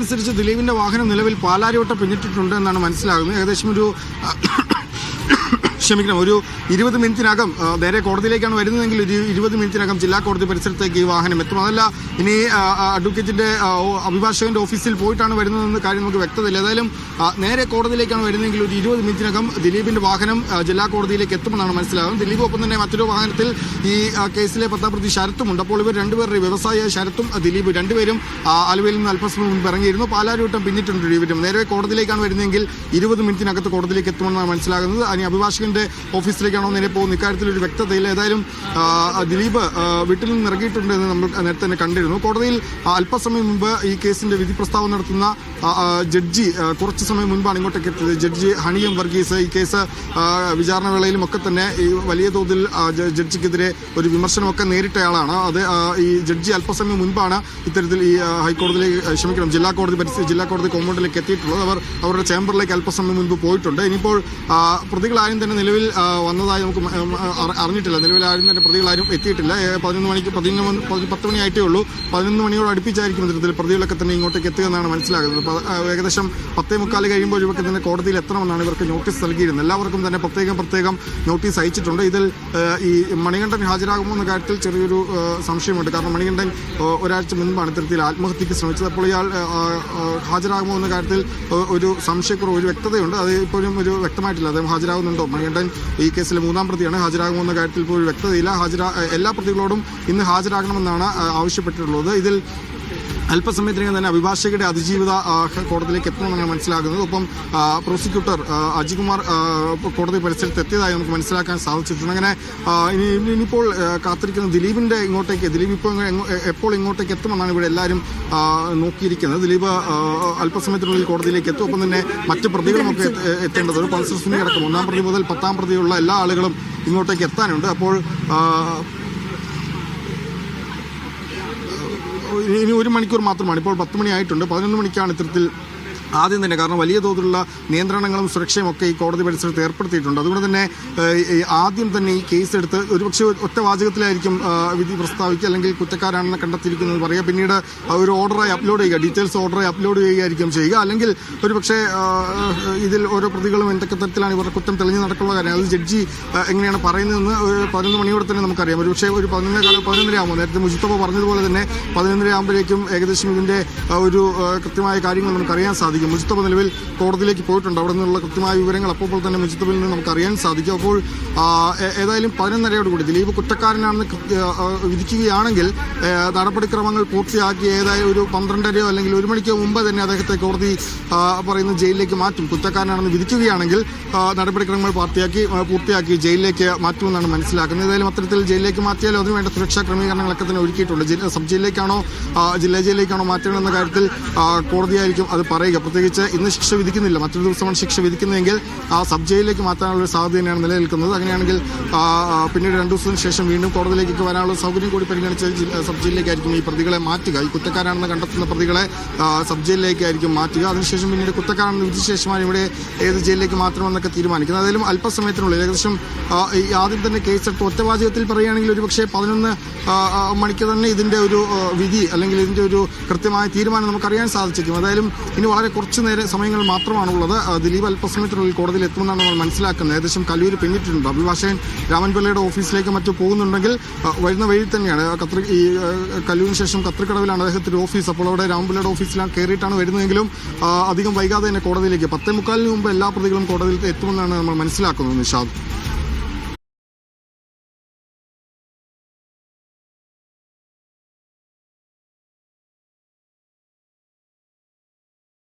അനുസരിച്ച് ദിലീപിന്റെ വാഹനം നിലവിൽ പാലാരിവട്ടം പിന്നിട്ടിട്ടുണ്ട് എന്നാണ് മനസ്സിലാകുന്നത്. ഏകദേശം ഒരു ക്ഷമിക്കണം ഒരു ഇരുപത് മിനിറ്റിനകം നേരെ കോടതിയിലേക്കാണ് വരുന്നതെങ്കിൽ ഒരു ഇരുപത് മിനിറ്റിനകം ജില്ലാ കോടതി പരിസരത്തേക്ക് ഈ വാഹനം എത്തും. അതല്ല ഇനി അഡ്വക്കേറ്റിന്റെ അഭിഭാഷകന്റെ ഓഫീസിൽ പോയിട്ടാണ് വരുന്നതെന്ന് കാര്യം നമുക്ക് വ്യക്തതയില്ല. ഏതായാലും നേരെ കോടതിയിലേക്കാണ് വരുന്നതെങ്കിൽ ഒരു ഇരുപത് മിനിറ്റിനകം ദിലീപിന്റെ വാഹനം ജില്ലാ കോടതിയിലേക്ക് എത്തുമെന്നാണ് മനസ്സിലാകുന്നത്. ദിലീപ് ഒപ്പം തന്നെ മറ്റൊരു വാഹനത്തിൽ ഈ കേസിലെ പത്താം പ്രതി ശരത്തുമുണ്ട് അപ്പോൾ ഇവർ രണ്ടുപേരുടെ വ്യവസായ ശരത്തും ദിലീപ് രണ്ടുപേരും ആലുവയിൽ നിന്ന് അല്പസമയം മുൻപ് ഇറങ്ങിയിരുന്നു. പാലാരിവട്ടം പിന്നിട്ടുണ്ട് ഇരുവരും നേരെ കോടതിയിലേക്കാണ് വരുന്നതെങ്കിൽ ഇരുപത് മിനിറ്റിനകത്ത് കോടതിയിലേക്ക് എത്തുമെന്നാണ് മനസ്സിലാകുന്നത്. ഇനി അഭിഭാഷകന്റെ ഓഫീസിലേക്കാണോ നേരെ പോകുന്നത്? ഇക്കാര്യത്തിൽ ഒരു വ്യക്തതയില്ല. ഏതായാലും ദിലീപ് വീട്ടിൽ നിന്ന് ഇറങ്ങിയിട്ടുണ്ട് എന്ന് നമ്മൾ നേരത്തെ തന്നെ കണ്ടിരുന്നു. കോടതിയിൽ അല്പസമയം മുമ്പ് ഈ കേസിന്റെ വിധി പ്രസ്താവം നടത്തുന്ന ജഡ്ജി കുറച്ച് സമയം മുൻപാണ് ഇങ്ങോട്ടേക്ക് എത്തിയത്. ജഡ്ജി ഹണിയം വർഗീസ് ഈ കേസ് വിചാരണ വേളയിലും ഒക്കെ തന്നെ ഈ വലിയ തോതിൽ ജഡ്ജിക്കെതിരെ ഒരു വിമർശനമൊക്കെ നേരിട്ടയാളാണ്. അത് ഈ ജഡ്ജി അല്പസമയം മുൻപാണ് ഇത്തരത്തിൽ ഈ ഹൈക്കോടതിയിലേക്ക് ക്ഷമിക്കണം ജില്ലാ കോടതി പരിസ്ഥിതി ജില്ലാ കോടതി കോമ്പൗണ്ടിലേക്ക് എത്തിയിട്ടുള്ളത്. അവർ അവരുടെ ചേംബറിലേക്ക് അല്പസമയം മുൻപ് പോയിട്ടുണ്ട്. ഇനിയിപ്പോൾ പ്രതികളാരും തന്നെ നിലവിൽ വന്നതായി നമുക്ക് അറിഞ്ഞിട്ടില്ല. നിലവിൽ ആരും തന്നെ പ്രതികളാരും എത്തിയിട്ടില്ല. പതിനൊന്ന് മണിക്ക് പതിനൊന്ന് പത്ത് മണിയായിട്ടേ ഉള്ളൂ. പതിനൊന്ന് മണിയോട് അടുപ്പിച്ചായിരിക്കും ഇത്തരത്തിൽ പ്രതികളൊക്കെ തന്നെ ഇങ്ങോട്ടേക്ക് എത്തുക എന്നാണ് മനസ്സിലാകുന്നത്. ഏകദേശം പത്തേ മുക്കാൽ കഴിയുമ്പോൾ ഇവർക്ക് തന്നെ കോടതിയിൽ എത്തണമെന്നാണ് ഇവർക്ക് നോട്ടീസ് നൽകിയിരുന്നത്. എല്ലാവർക്കും തന്നെ പ്രത്യേകം പ്രത്യേകം നോട്ടീസ് അയച്ചിട്ടുണ്ട്. ഇതിൽ ഈ മണികണ്ഠൻ ഹാജരാകുമോ എന്ന കാര്യത്തിൽ ചെറിയൊരു സംശയമുണ്ട്. കാരണം മണികണ്ഠൻ ഒരാഴ്ച മുൻപാണ് ഇത്തരത്തിൽ ആത്മഹത്യക്ക് ശ്രമിച്ചത്. അപ്പോൾ ഇയാൾ ഹാജരാകുമോ എന്ന കാര്യത്തിൽ ഒരു സംശയക്കുറവ് ഒരു വ്യക്തതയുണ്ട്. അത് ഇപ്പോഴും ഒരു വ്യക്തമായിട്ടില്ല. അദ്ദേഹം ഹാജരാകുന്നുണ്ടോ മണികണ്ഠൻ? ഈ കേസിൽ മൂന്നാം പ്രതിയാണ്. ഹാജരാകുമെന്ന കാര്യത്തിൽ പോലും വ്യക്തതയില്ല. ഹാജരാ എല്ലാ പ്രതികളോടും ഇന്ന് ഹാജരാകണമെന്നാണ് ആവശ്യപ്പെട്ടിട്ടുള്ളത്. ഇതിൽ അല്പസമയത്തിനകം തന്നെ അഭിഭാഷകരുടെ അതിജീവിത കോടതിയിലേക്ക് എത്തണമെന്നാണ് മനസ്സിലാകുന്നത്. ഒപ്പം പ്രോസിക്യൂട്ടർ അജികുമാർ കോടതി പരിസരത്ത് എത്തിയതായി നമുക്ക് മനസ്സിലാക്കാൻ സാധിച്ചിട്ടുണ്ട്. അങ്ങനെ ഇനി ഇനി- ഇനിയിപ്പോൾ കാത്തിരിക്കുന്ന ദിലീപിന്റെ ഇങ്ങോട്ടേക്ക് ദിലീപ് ഇപ്പോൾ എപ്പോൾ ഇങ്ങോട്ടേക്ക് എത്തുമെന്നാണ് ഇവിടെ എല്ലാവരും നോക്കിയിരിക്കുന്നത്. ദിലീപ് അല്പസമയത്തിനുള്ളിൽ കോടതിയിലേക്ക് എത്തും. ഒപ്പം തന്നെ മറ്റ് പ്രതികളുമൊക്കെ എത്ത- എത്തേണ്ടത് പൾസർ സുനി അടക്കം ഒന്നാം പ്രതി മുതൽ പത്താം പ്രതിയുള്ള എല്ലാ ആളുകളും ഇങ്ങോട്ടേക്ക് എത്താനുണ്ട്. അപ്പോൾ ആ, ഇനി ഒരു മണിക്കൂർ മാത്രമാണ്. ഇപ്പോൾ പത്ത് മണിയായിട്ടുണ്ട്. പതിനൊന്ന് മണിക്കാണ് ഇത്തരത്തിൽ ആദ്യം തന്നെ കാരണം വലിയ തോതിലുള്ള നിയന്ത്രണങ്ങളും സുരക്ഷയും ഒക്കെ ഈ കോടതി പരിസരത്ത് ഏർപ്പെടുത്തിയിട്ടുണ്ട്. അതുകൊണ്ട് തന്നെ ആദ്യം തന്നെ ഈ കേസ് എടുത്ത് ഒരുപക്ഷെ ഒറ്റ വാചകത്തിലായിരിക്കും വിധി പ്രസ്താവിക്കുക അല്ലെങ്കിൽ കുറ്റക്കാരാണെന്ന് കണ്ടെത്തിയിരിക്കുന്നത് പറയുക. പിന്നീട് ഒരു ഓർഡറായി അപ്ലോഡ് ചെയ്യുക ഡീറ്റെയിൽസ് ഓർഡറായി അപ്ലോഡ് ചെയ്യുകയായിരിക്കും ചെയ്യുക. അല്ലെങ്കിൽ ഒരുപക്ഷെ ഇതിൽ ഓരോ പ്രതികളും എന്തൊക്കെ തരത്തിലാണ് ഇവരുടെ കുറ്റം തെളിഞ്ഞു നടക്കുന്ന കാര്യം അത് ജഡ്ജി എങ്ങനെയാണ് പറയുന്നതെന്ന് പതിനൊന്ന് മണിയോടെ തന്നെ നമുക്കറിയാം. ഒരുപക്ഷെ ഒരു പതിനൊന്നര കാലം പതിനൊന്നര ആകുമ്പോൾ നേരത്തെ മുജിത്തപ്പ പറഞ്ഞതുപോലെ തന്നെ പതിനൊന്നര ആകുമ്പോഴേക്കും ഏകദേശം ഇതിന്റെ ഒരു കൃത്യമായ കാര്യങ്ങൾ നമുക്ക് അറിയാൻ സാധിക്കും. മുജിത്തബ് നിലവിൽ കോടതിയിലേക്ക് പോയിട്ടുണ്ട്. അവിടെ നിന്നുള്ള കൃത്യമായ വിവരങ്ങൾ അപ്പോൾ തന്നെ മുജിത്തബിൽ നിന്ന് നമുക്ക് അറിയാൻ സാധിക്കും. അപ്പോൾ ഏതായാലും പതിനൊന്നരയോട് കൂടി ദിലീപ് കുറ്റക്കാരനാണെന്ന് വിധിക്കുകയാണെങ്കിൽ നടപടിക്രമങ്ങൾ പൂർത്തിയാക്കി ഏതായാലും ഒരു പന്ത്രണ്ടരയോ അല്ലെങ്കിൽ ഒരു മണിക്കോ മുമ്പ് തന്നെ അദ്ദേഹത്തെ കോടതി പറയുന്ന ജയിലിലേക്ക് മാറ്റും. കുറ്റക്കാരനാണെന്ന് വിധിക്കുകയാണെങ്കിൽ നടപടിക്രമങ്ങൾ പൂർത്തിയാക്കി പൂർത്തിയാക്കി ജയിലിലേക്ക് മാറ്റുമെന്നാണ് മനസ്സിലാക്കുന്നത്. ഏതായാലും അത്തരത്തിൽ ജയിലിലേക്ക് മാറ്റിയാലും അതിനുവേണ്ട സുരക്ഷാ ക്രമീകരണങ്ങളൊക്കെ തന്നെ ഒരുക്കിയിട്ടുണ്ട്. സബ് ജയിലിലേക്കാണോ ജില്ലാ ജയിലിലേക്കാണോ മാറ്റണമെന്ന കാര്യത്തിൽ കോടതിയായിരിക്കും അത് പറയുക. പ്രത്യേകിച്ച് ഇന്ന് ശിക്ഷ വിധിക്കുന്നില്ല. മറ്റൊരു ദിവസമാണ് ശിക്ഷ വിധിക്കുന്നതെങ്കിൽ ആ സബ് ജയിലിലേക്ക് മാറ്റാനുള്ള ഒരു സാധ്യത തന്നെയാണ് നിലനിൽക്കുന്നത്. അങ്ങനെയാണെങ്കിൽ പിന്നീട് രണ്ട് ദിവസത്തിന് ശേഷം വീണ്ടും കോടതിയിലേക്ക് വരാനുള്ള സൗകര്യം കൂടി പരിഗണിച്ച് സബ് ജയിലിലേക്കായിരിക്കും ഈ പ്രതികളെ മാറ്റുക. ഈ കുറ്റക്കാരാണെന്ന് കണ്ടെത്തുന്ന പ്രതികളെ സബ് ജയിലിലേക്കായിരിക്കും മാറ്റുക. അതിനുശേഷം പിന്നീട് കുറ്റക്കാരാണെന്ന് വിധിച്ച ശേഷമാണ് ഇവിടെ ഏത് ജയിലിലേക്ക് മാറ്റണമെന്നൊക്കെ തീരുമാനിക്കുന്നത്. അതിലും അല്പസമയത്തിനുള്ളിൽ ഏകദേശം ആദ്യം തന്നെ കേസെടുത്ത് ഒറ്റവാചകത്തിൽ പറയുകയാണെങ്കിൽ ഒരു പക്ഷേ പതിനൊന്ന് മണിക്ക് തന്നെ ഇതിന്റെ ഒരു വിധി അല്ലെങ്കിൽ ഇതിന്റെ ഒരു കൃത്യമായ തീരുമാനം നമുക്കറിയാൻ സാധിച്ചേക്കും. ഏതായാലും ഇനി വളരെ കുറച്ച് നേരം സമയങ്ങൾ മാത്രമാണുള്ളത്. ദിലീപ് അല്പസമയത്തിനുള്ളിൽ കോടതിയിൽ എത്തുമെന്നാണ് നമ്മൾ മനസ്സിലാക്കുന്നത്. ഏകദേശം കല്ലൂര് പിന്നിട്ടിട്ടുണ്ട്. അഭിഭാഷകൻ രാമൻപിള്ളയുടെ ഓഫീസിലേക്ക് മറ്റു പോകുന്നുണ്ടെങ്കിൽ വരുന്ന വഴി തന്നെയാണ്. കത്രി ഈ കല്ലൂരിന് ശേഷം കത്രിക്കടവിലാണ് അദ്ദേഹത്തിന്റെ ഓഫീസ്. അപ്പോൾ അവിടെ രാമൻപിള്ളയുടെ ഓഫീസിലാണ് കയറിയിട്ടാണ് വരുന്നതെങ്കിലും അധികം വൈകാതെ തന്നെ കോടതിയിലേക്ക്. പത്തേ മുക്കാലിന് മുമ്പ് എല്ലാ പ്രതികളും കോടതിയിൽ എത്തുമെന്നാണ് നമ്മൾ മനസ്സിലാക്കുന്നത് നിഷാദ്.